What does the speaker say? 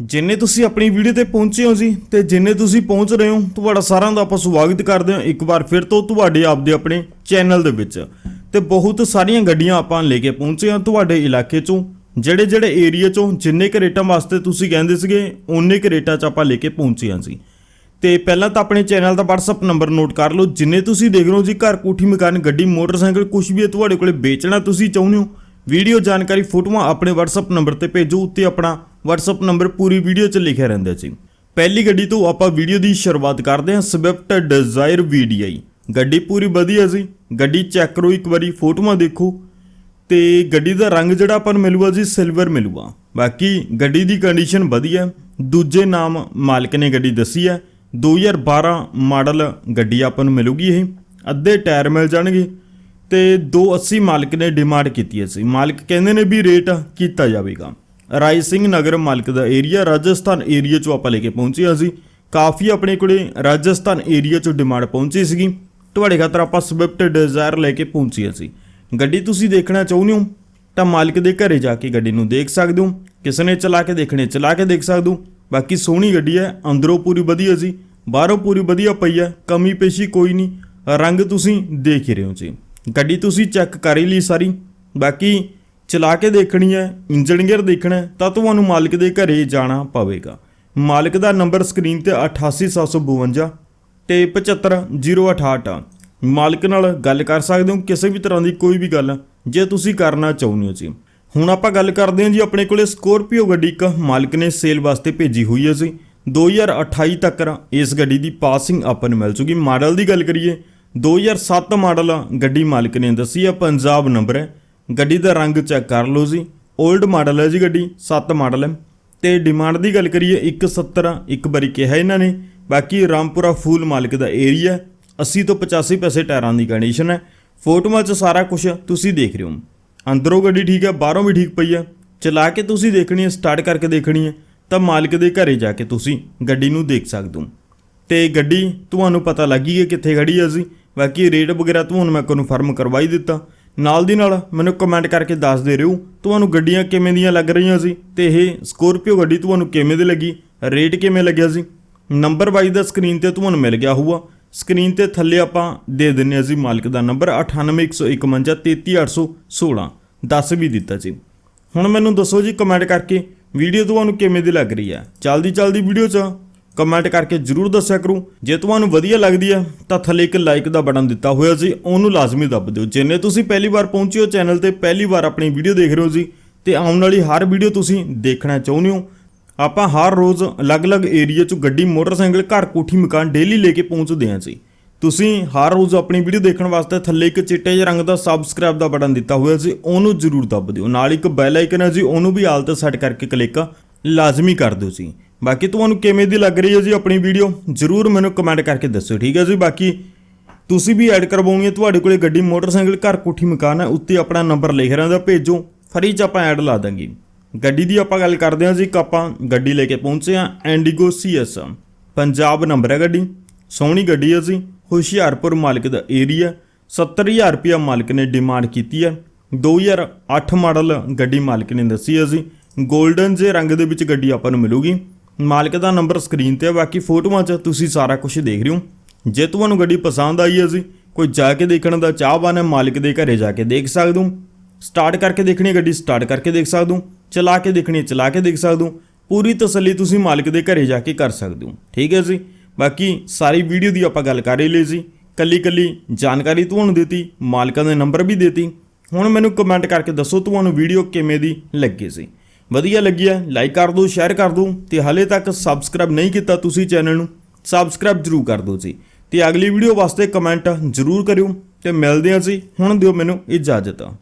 ਜਿੰਨੇ ਤੁਸੀਂ ਆਪਣੀ ਵੀਡੀਓ ਤੇ ਪਹੁੰਚੇ ਹੋ ਜੀ ਤੇ ਜਿੰਨੇ ਤੁਸੀਂ ਪਹੁੰਚ ਰਹੇ ਹੋ, ਤੁਹਾਡਾ ਸਾਰਿਆਂ ਦਾ ਆਪਾਂ ਸਵਾਗਤ ਕਰਦੇ ਹਾਂ ਇੱਕ ਵਾਰ ਫਿਰ ਤੋਂ ਤੁਹਾਡੇ ਆਪਦੇ ਆਪਣੇ ਚੈਨਲ ਦੇ ਵਿੱਚ। ਤੇ ਬਹੁਤ ਸਾਰੀਆਂ ਗੱਡੀਆਂ ਆਪਾਂ ਲੈ ਕੇ ਪਹੁੰਚੇ ਹਾਂ ਤੁਹਾਡੇ ਇਲਾਕੇ ਚੋਂ, ਜਿਹੜੇ ਜਿਹੜੇ ਏਰੀਆ ਚੋਂ, ਜਿੰਨੇ ਕੁ ਰੇਟਾਂ ਵਾਸਤੇ ਤੁਸੀਂ ਕਹਿੰਦੇ ਸੀਗੇ, ਓਨੇ ਕੁ ਰੇਟਾਂ 'ਚ ਆਪਾਂ ਲੈ ਕੇ ਪਹੁੰਚੇ ਹਾਂ ਜੀ। ਤੇ ਪਹਿਲਾਂ ਤਾਂ ਆਪਣੇ ਚੈਨਲ ਦਾ WhatsApp ਨੰਬਰ ਨੋਟ ਕਰ ਲਓ, ਜਿੰਨੇ ਤੁਸੀਂ ਦੇਖ ਰਹੇ ਹੋ ਜੀ ਘਰ ਕੋਠੀ ਮਕਾਨ, ਗੱਡੀ, ਮੋਟਰਸਾਈਕਲ ਕੁਝ ਵੀ ਹੈ ਤੁਹਾਡੇ ਕੋਲੇ ਵੇਚਣਾ ਤੁਸੀਂ ਚਾਹੁੰਦੇ ਹੋ, ਵੀਡੀਓ ਜਾਣਕਾਰੀ ਫੋਟੋਆਂ ਆਪਣੇ WhatsApp ਨੰਬਰ ਤੇ ਭੇਜੋ, ਉੱਤੇ ਆਪਣਾ WhatsApp ਨੰਬਰ ਪੂਰੀ ਵੀਡੀਓ 'ਚ ਲਿਖਿਆ ਰਹਿੰਦਾ ਸੀ। ਪਹਿਲੀ ਗੱਡੀ ਤੋਂ ਆਪਾਂ ਵੀਡੀਓ ਦੀ ਸ਼ੁਰੂਆਤ ਕਰਦੇ ਹਾਂ ਸਵਿਫਟ ਡਿਜ਼ਾਇਰ VDI ਗੱਡੀ ਪੂਰੀ ਵਧੀਆ ਸੀ। ਗੱਡੀ ਚੈੱਕ ਕਰੋ, ਇੱਕ ਵਾਰੀ ਫੋਟੋਆਂ ਦੇਖੋ। ਤੇ ਗੱਡੀ ਦਾ ਰੰਗ ਜਿਹੜਾ ਆਪਾਂ ਨੂੰ ਮਿਲੂਗਾ ਜੀ ਸਿਲਵਰ ਮਿਲੂਗਾ। ਬਾਕੀ ਗੱਡੀ ਦੀ ਕੰਡੀਸ਼ਨ ਵਧੀਆ ਦੂਜੇ ਨਾਮ ਮਾਲਕ ਨੇ ਗੱਡੀ ਦੱਸੀ ਹੈ। 2012 ਮਾਡਲ ਗੱਡੀ ਆਪਾਂ ਨੂੰ ਮਿਲੂਗੀ ਇਹ। ਅੱਧੇ ਟਾਇਰ ਮਿਲ ਜਾਣਗੇ। ਤੇ 280 ਮਾਲਕ ਨੇ ਡਿਮਾਂਡ ਕੀਤੀ ਹੈ ਸੀ ਮਾਲਕ ਕਹਿੰਦੇ ਨੇ ਵੀ ਰੇਟ ਕੀਤਾ ਜਾਵੇਗਾ। ਰਾਏ ਸਿੰਘ ਨਗਰ ਮਾਲਕ ਦਾ ਏਰੀਆ ਰਾਜਸਥਾਨ ਏਰੀਆ ਚੋਂ ਆਪਾਂ ਲੈ ਕੇ ਪਹੁੰਚੇ ਸੀ ਕਾਫੀ ਆਪਣੇ ਕੋਲੇ ਰਾਜਸਥਾਨ ਏਰੀਆ ਚੋਂ ਡਿਮਾਂਡ ਪਹੁੰਚੀ ਸੀਗੀ। ਤੁਹਾਡੇ ਖਾਤਰ ਆਪਾਂ ਸਵਿਫਟ ਡਿਜ਼ਾਇਰ ਲੈ ਕੇ ਪਹੁੰਚੇ ਸੀ ਗੱਡੀ ਤੁਸੀਂ ਦੇਖਣਾ ਚਾਹੁੰਦੇ ਹੋ, ਤਾਂ ਮਾਲਕ ਦੇ ਘਰੇ ਜਾ ਕੇ ਗੱਡੀ ਨੂੰ ਦੇਖ ਸਕਦੇ ਹੋ। ਕਿਸੇ ਨੇ ਚਲਾ ਕੇ ਦੇਖਣੇ, ਚਲਾ ਕੇ ਦੇਖ ਸਕਦੇ ਹੋ। ਬਾਕੀ ਸੋਹਣੀ ਗੱਡੀ ਹੈ, ਅੰਦਰੋਂ ਪੂਰੀ ਵਧੀਆ ਸੀ ਬਾਹਰੋਂ ਪੂਰੀ ਵਧੀਆ ਪਈ ਹੈ, ਕਮੀ ਪੇਸ਼ੀ ਕੋਈ ਨਹੀਂ, ਰੰਗ ਤੁਸੀਂ ਦੇਖ ਹੀ ਰਹੇ ਹੋ ਜੀ। ਗੱਡੀ ਤੁਸੀਂ ਚੈੱਕ ਕਰ ਹੀ ਲਈ ਸਾਰੀ। ਬਾਕੀ ਚਲਾ ਕੇ ਦੇਖਣੀ ਹੈ ਇੰਜਨ ਗੇਅਰ ਦੇਖਣਾ ਤਾਂ ਤੁਹਾਨੂੰ ਮਾਲਕ ਦੇ ਘਰੇ ਜਾਣਾ ਪਵੇਗਾ। ਮਾਲਕ ਦਾ ਨੰਬਰ ਸਕਰੀਨ ਤੇ 88752 ਤੇ 75068 ਮਾਲਕ ਨਾਲ ਗੱਲ ਕਰ ਸਕਦੇ ਹੋ, ਕਿਸੇ ਵੀ ਤਰ੍ਹਾਂ ਦੀ ਕੋਈ ਵੀ ਗੱਲ, ਜੇ ਤੁਸੀਂ ਕਰਨਾ ਚਾਹੁੰਦੇ ਹੋ ਜੀ। ਹੁਣ ਆਪਾਂ ਗੱਲ ਕਰਦੇ ਹਾਂ ਜੀ, ਆਪਣੇ ਕੋਲੇ ਸਕੋਰਪੀਓ ਗੱਡੀ ਇੱਕ ਮਾਲਕ ਨੇ ਸੇਲ ਵਾਸਤੇ ਭੇਜੀ ਹੋਈ ਹੈ ਜੀ। 2028 ਤੱਕ ਇਸ ਗੱਡੀ ਦੀ ਪਾਸਿੰਗ ਆਪਾਂ ਨੂੰ ਮਿਲ ਜੂਗੀ। ਮਾਡਲ ਦੀ ਗੱਲ ਕਰੀਏ 2007 ਮਾਡਲ ਗੱਡੀ ਮਾਲਕ ਨੇ ਦੱਸੀ ਆ ਪੰਜਾਬ ਨੰਬਰ ਹੈ। ਗੱਡੀ ਦਾ ਰੰਗ ਚੈੱਕ ਕਰ ਲਓ ਜੀ। 올ਡ ਮਾਡਲ ਹੈ ਜੀ ਗੱਡੀ 7 ਮਾਡਲ ਹੈ। ਤੇ ਡਿਮਾਂਡ ਦੀ ਗੱਲ ਕਰੀਏ 170 ਇੱਕ ਵਾਰੀ ਕਿਹਾ ਇਹਨਾਂ ਨੇ। ਬਾਕੀ ਰਾਮਪੁਰਾ ਫੂਲ ਮਾਲਕ ਦਾ ਏਰੀਆ 80 ਤੋਂ 85 ਪੈਸੇ ਟਾਇਰਾਂ ਦੀ ਕੰਡੀਸ਼ਨ ਹੈ। ਫੋਟੋਆਂ 'ਚ ਸਾਰਾ ਕੁਝ ਤੁਸੀਂ ਦੇਖ ਰਹੇ ਹੋ। ਅੰਦਰੋਂ ਗੱਡੀ ਠੀਕ ਹੈ, ਬਾਹਰੋਂ ਵੀ ਠੀਕ ਪਈ ਹੈ। ਚਲਾ ਕੇ ਤੁਸੀਂ ਦੇਖਣੀ ਹੈ ਸਟਾਰਟ ਕਰਕੇ ਦੇਖਣੀ ਹੈ। ਤਾਂ ਮਾਲਕ ਦੇ ਘਰੇ ਜਾ ਕੇ ਤੁਸੀਂ ਗੱਡੀ ਨੂੰ ਦੇਖ ਸਕਦੇ ਹੋ। ਤੇ ਗੱਡੀ, ਤੁਹਾਨੂੰ ਪਤਾ ਲੱਗੀ ਹੈ ਕਿੱਥੇ ਖੜੀ ਹੈ ਜੀ ਬਾਕੀ ਰੇਟ ਵਗੈਰਾ ਤੁਹਾਨੂੰ ਮੈਂ ਕਨਫਰਮ ਕਰਵਾਈ ਦਿੱਤਾ। ਨਾਲ ਦੀ ਨਾਲ ਮੈਨੂੰ ਕਮੈਂਟ ਕਰਕੇ ਦੱਸ ਦੇ ਰਹੋ ਤੁਹਾਨੂੰ ਗੱਡੀਆਂ ਕਿਵੇਂ ਦੀਆਂ ਲੱਗ ਰਹੀਆਂ ਸੀ ਤੇ ਇਹ ਸਕੋਰਪੀਓ ਗੱਡੀ ਤੁਹਾਨੂੰ ਕਿਵੇਂ ਦੀ ਲੱਗੀ ਰੇਟ ਕਿਵੇਂ ਲੱਗਿਆ ਸੀ? ਨੰਬਰ ਵਾਈਜ਼ ਦਾ ਸਕਰੀਨ ਤੇ ਤੁਹਾਨੂੰ ਮਿਲ ਗਿਆ ਹੋਊਗਾ। ਸਕਰੀਨ ਤੇ ਥੱਲੇ ਆਪਾਂ ਦੇ ਦਿੰਨੇ ਹਾਂ ਜੀ ਮਾਲਕ ਦਾ ਨੰਬਰ 9815133816 ਦੱਸ ਵੀ ਦਿੱਤਾ ਜੀ। ਹੁਣ ਮੈਨੂੰ ਦੱਸੋ ਜੀ ਕਮੈਂਟ ਕਰਕੇ ਵੀਡੀਓ ਤੁਹਾਨੂੰ ਕਿਵੇਂ ਦੀ ਲੱਗ ਰਹੀ ਹੈ? ਜਲਦੀ ਜਲਦੀ ਵੀਡੀਓ 'ਚ। ਕਮੈਂਟ ਕਰਕੇ ਜਰੂਰ ਦੱਸਿਆ ਕਰੋ। ਜੇ ਤੁਹਾਨੂੰ ਵਧੀਆ ਲੱਗਦੀ ਹੈ, ਤਾਂ ਥੱਲੇ ਇੱਕ ਲਾਈਕ ਦਾ ਬਟਨ ਦਿੱਤਾ ਹੋਇਆ ਸੀ, ਉਹਨੂੰ ਲਾਜ਼ਮੀ ਦੱਬ ਦਿਓ। ਜਿੰਨੇ ਤੁਸੀਂ ਪਹਿਲੀ ਵਾਰ ਪਹੁੰਚੇ ਹੋ ਚੈਨਲ ਤੇ, ਪਹਿਲੀ ਵਾਰ ਆਪਣੀ ਵੀਡੀਓ ਦੇਖ ਰਹੇ ਹੋ ਜੀ, ਤੇ ਆਉਣ ਵਾਲੀ ਹਰ ਵੀਡੀਓ ਤੁਸੀਂ ਦੇਖਣਾ ਚਾਹੁੰਦੇ ਹੋ, ਆਪਾਂ ਹਰ ਰੋਜ਼ ਅਲੱਗ-ਅਲੱਗ ਏਰੀਆ 'ਚ ਗੱਡੀ, ਮੋਟਰਸਾਈਕਲ, ਘਰ, ਕੋਠੀ, ਮਕਾਨ ਡੇਲੀ ਲੈ ਕੇ ਪਹੁੰਚਦੇ ਹਾਂ ਜੀ। ਤੁਸੀਂ ਹਰ ਰੋਜ਼ ਆਪਣੀ ਵੀਡੀਓ ਦੇਖਣ ਵਾਸਤੇ ਥੱਲੇ ਇੱਕ ਚਿੱਟੇ ਜਿਹੇ ਰੰਗ ਦਾ ਸਬਸਕ੍ਰਾਈਬ ਦਾ ਬਟਨ ਦਿੱਤਾ ਹੋਇਆ ਸੀ, ਉਹਨੂੰ ਜ਼ਰੂਰ ਦੱਬ ਦਿਓ। ਨਾਲ ਇੱਕ ਬੈਲ ਆਈਕਨ ਹੈ ਜੀ, ਉਹਨੂੰ ਵੀ ਹਾਲਤ ਸੈੱਟ ਕਰਕੇ ਕਲਿੱਕ ਲਾਜ਼ਮੀ ਕਰ ਦਿਓ ਜੀ। ਬਾਕੀ ਤੁਹਾਨੂੰ ਕਿਵੇਂ ਦੀ ਲੱਗ ਰਹੀ ਹੈ ਜੀ ਆਪਣੀ ਵੀਡੀਓ, ਜ਼ਰੂਰ ਮੈਨੂੰ ਕਮੈਂਟ ਕਰਕੇ ਦੱਸਿਓ, ਠੀਕ ਹੈ ਜੀ? ਬਾਕੀ ਤੁਸੀਂ ਵੀ ਐਡ ਕਰਵਾਉਣੀ ਹੈ, ਤੁਹਾਡੇ ਕੋਲੇ ਗੱਡੀ, ਮੋਟਰਸਾਈਕਲ, ਘਰ, ਕੋਠੀ, ਮਕਾਨ ਹੈ, ਉੱਤੇ ਆਪਣਾ ਨੰਬਰ ਲਿਖ ਰਹਿੰਦਾ ਭੇਜੋ, ਫਰੀ ਚ ਆਪਾਂ ਐਡ ਲਾ ਦਾਂਗੇ। ਗੱਡੀ ਦੀ ਆਪਾਂ ਗੱਲ ਕਰਦੇ ਹਾਂ ਜੀ, ਇੱਕ ਆਪਾਂ ਗੱਡੀ ਲੈ ਕੇ ਪਹੁੰਚੇ ਹਾਂ ਐਂਡੀਗੋ ਸੀਐਸ ਪੰਜਾਬ ਨੰਬਰ ਹੈ ਗੱਡੀ, ਸੋਹਣੀ ਗੱਡੀ ਹੈ ਜੀ, ਹੁਸ਼ਿਆਰਪੁਰ ਮਾਲਕ ਦਾ ਏਰੀਆ 70000 ਰੁਪਇਆ ਮਾਲਕ ਨੇ ਡਿਮਾਂਡ ਕੀਤੀ ਹੈ। 2008 ਮਾਡਲ ਗੱਡੀ ਮਾਲਕ ਨੇ ਦੱਸੀ ਹੈ ਜੀ 골ਡਨ ਜੇ ਰੰਗ ਦੇ ਵਿੱਚ ਗੱਡੀ ਆਪਾਂ ਨੂੰ ਮਿਲੂਗੀ। ਮਾਲਕ ਦਾ ਨੰਬਰ ਸਕਰੀਨ ਤੇ ਹੈ ਬਾਕੀ ਫੋਟੋਆਂ 'ਚ ਤੁਸੀਂ ਸਾਰਾ ਕੁਝ ਦੇਖ ਰਹੇ ਹੋ। ਜੇ ਤੁਹਾਨੂੰ ਗੱਡੀ ਪਸੰਦ ਆਈ ਹੈ ਜੀ, ਕੋਈ ਜਾ ਕੇ ਦੇਖਣ ਦਾ ਚਾਹਵਾਨ ਹੈ, ਮਾਲਕ ਦੇ ਘਰੇ ਜਾ ਕੇ ਦੇਖ ਸਕਦੇ ਹੋ। ਸਟਾਰਟ ਕਰਕੇ ਦੇਖਣੀ ਗੱਡੀ, ਸਟਾਰਟ ਕਰਕੇ ਦੇਖ ਸਕਦੇ ਹੋ। ਚਲਾ ਕੇ ਦੇਖਣੀ ਚਲਾ ਕੇ ਦੇਖ ਸਕਦੇ ਹੋ। ਪੂਰੀ ਤਸੱਲੀ ਤੁਸੀਂ ਮਾਲਕ ਦੇ ਘਰੇ ਜਾ ਕੇ ਕਰ ਸਕਦੇ ਹੋ। ਠੀਕ ਹੈ ਜੀ? ਬਾਕੀ ਸਾਰੀ ਵੀਡੀਓ ਦੀ ਆਪਾਂ ਗੱਲ ਕਰ ਹੀ ਲਈ ਜੀ। ਕੱਲੀ ਕੱਲੀ ਜਾਣਕਾਰੀ ਤੁਹਾਨੂੰ ਦਿੱਤੀ, ਮਾਲਕਾਂ ਦੇ ਨੰਬਰ ਵੀ ਦਿੱਤੀ। ਹੁਣ ਮੈਨੂੰ ਕਮੈਂਟ ਕਰਕੇ ਦੱਸੋ ਤੁਹਾਨੂੰ ਵੀਡੀਓ ਕਿਵੇਂ ਦੀ ਲੱਗੀ ਸੀ ਵਧੀਆ ਲੱਗੀ ਹੈ ਲਾਈਕ ਕਰ ਦਿਓ ਸ਼ੇਅਰ ਕਰ ਦਿਓ ਤੇ ਹਾਲੇ ਤੱਕ ਸਬਸਕ੍ਰਾਈਬ ਨਹੀਂ ਕੀਤਾ ਤੁਸੀਂ ਚੈਨਲ ਨੂੰ ਸਬਸਕ੍ਰਾਈਬ ਜ਼ਰੂਰ ਕਰ ਦਿਓ ਜੀ। ਤੇ ਅਗਲੀ ਵੀਡੀਓ ਵਾਸਤੇ ਕਮੈਂਟ ਜ਼ਰੂਰ ਕਰਿਓ ਤੇ ਮਿਲਦੇ ਹਾਂ ਜੀ, ਹੁਣ ਦਿਓ ਮੈਨੂੰ ਇਜਾਜ਼ਤ।